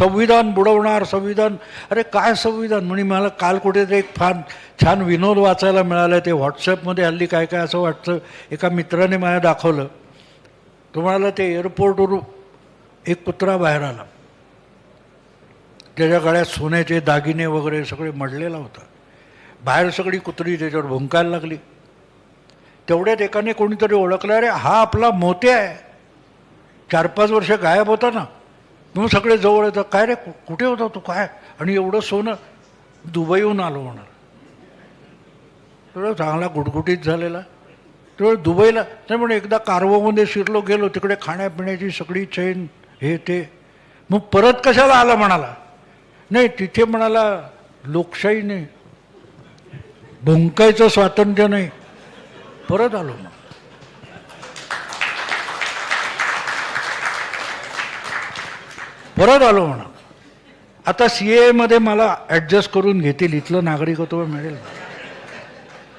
संविधान बुडवणार संविधान. अरे काय संविधान? म्हणे मला काल कुठेतरी एक फार छान विनोद वाचायला मिळाला. ते व्हॉट्सअपमध्ये हल्ली काय काय असं वाटतं एका मित्राने मला दाखवलं. तुम्हाला ते एअरपोर्टवरून एक कुत्रा बाहेर आला. त्याच्या गळ्यात सोन्याचे दागिने वगैरे सगळे मडलेला होता. बाहेर सगळी कुत्री त्याच्यावर भुंकायला लागली. तेवढ्यात एकाने कोणीतरी ओळखलं अरे हा आपला मोते आहे. चार पाच वर्ष गायब होता ना. मग सगळे जवळ येतं काय रे कु- कुठे होता तू? काय? आणि एवढं सोनं दुबईहून आलो म्हणा तेवढं चांगला गुटगुटीत झालेला. तेवढं दुबईला नाही म्हणून एकदा कारवामध्ये शिरलो गेलो तिकडे खाण्यापिण्याची सगळी चैन हे ते. मग परत कशाला आला म्हणाला? नाही तिथे म्हणाला लोकशाही नाही. भुंकायचं स्वातंत्र्य नाही. परत आलो मग. परत आलो म्हणा आता सी एमध्ये मला ॲडजस्ट करून घेतील. इथलं नागरिकत्व मिळेल.